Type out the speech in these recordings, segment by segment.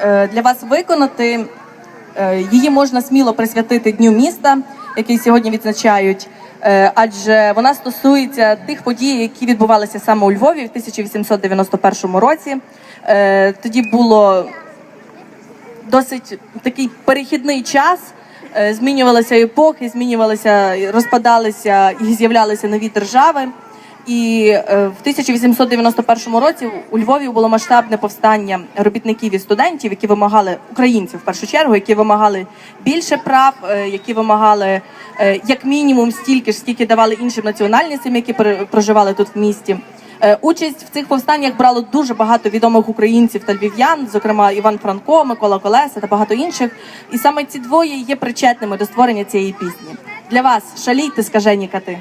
е, для вас виконати. Е, Її можна сміло присвятити Дню міста, який сьогодні відзначають, е, адже вона стосується тих подій, які відбувалися саме у Львові в 1891 році. Тоді було досить такий перехідний час. Змінювалися епохи, змінювалися, розпадалися і з'являлися нові держави. І е, в 1891 році у Львові було масштабне повстання робітників і студентів, які вимагали українців в першу чергу, які вимагали більше прав, е, які вимагали е, як мінімум стільки ж, скільки давали іншим національностям, які проживали тут в місті. Е, Участь в цих повстаннях брало дуже багато відомих українців та львів'ян, зокрема Іван Франко, Микола Колеса та багато інших. І саме ці двоє є причетними до створення цієї пісні. Для вас шалійте скажені кати.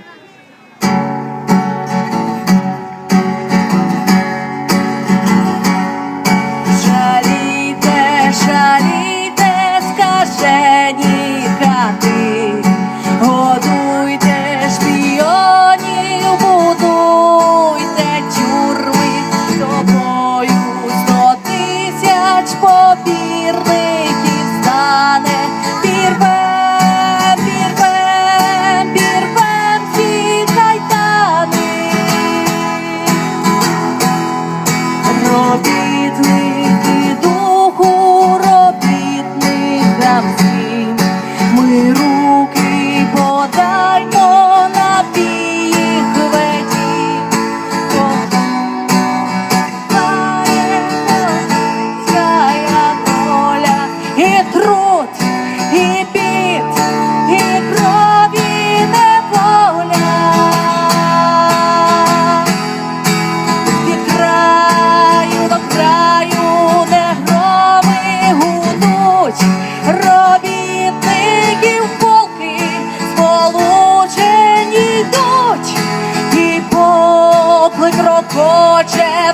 gorgeous.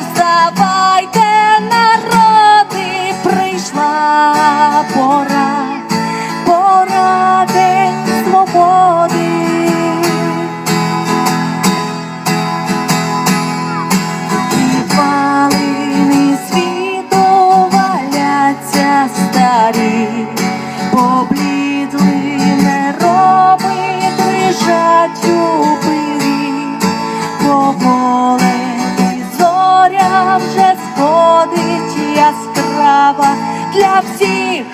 Яскрава для всіх,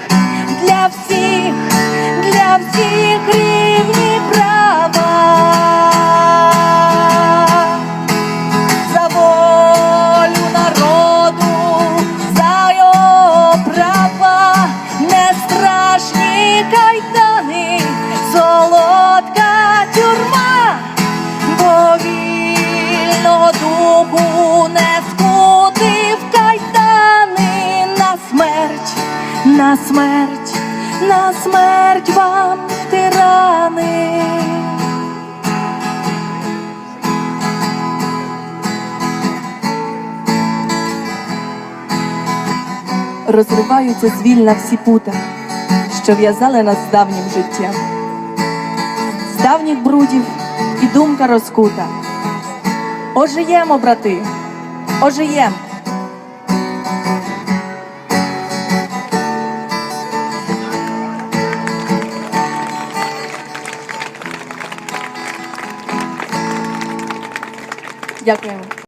на смерть, на смерть вам тирани. Розриваються звільна всі пута, що в'язали нас з давнім життям. З давніх брудів і думка розкута. Ожиємо, брати, ожиєм. Дякуємо.